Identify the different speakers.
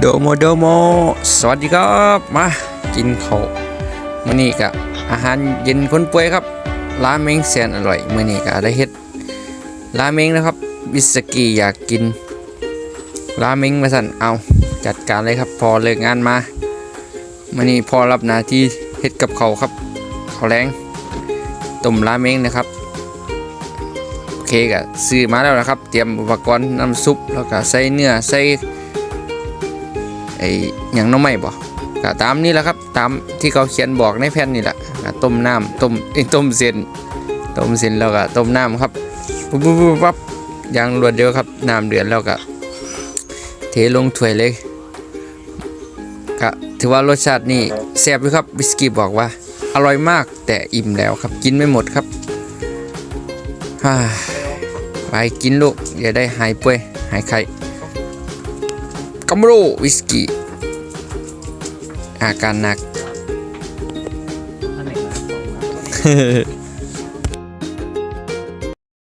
Speaker 1: โดโมโดโมสวัสดีครับมากินข้าวมื้อนี้ก็อาหารเย็นคนป่วยครับราเมงแสนอร่อยมื้อนี้ก็ได้เฮ็ดราเมงนะครับวิสกี้อยากกินราเมงมาสั่นเอาจัดการเลยครับพอเลิกงานมามื้อนี้พอรับหน้าที่เฮ็ดกับเขาวครับข้าวแรงต้มราเมงนะครับโอเคก็ซื้อมาแล้วนะครับ เตรียมอุปกรณ์น้ำซุปแล้วก็ใส่เนื้อใส่ ไอ้ยังน้องไม่บ่ก็ตามนี้แหละครับ ตามที่เขาเขียนบอกในแผ่นนี่แหละต้มน้ำต้มเอ้ต้มเส้นต้มเส้นแล้วก็ต้มน้ำครับปุ๊บปุ๊บปุ๊บปั๊บอย่างรวดเดียวครับน้ำเดือดแล้วก็เทลงถ้วยเลยก็ถือว่ารสชาตินี่แซ่บอยู่ครับวิสกี้บอกว่า อร่อยมากแต่อิ่มแล้วครับกินไม่หมดครับฮ่าไปกินลูกอย่าได้หายป่วยหายไข้ กัมโรวิสกี้อาการหนัก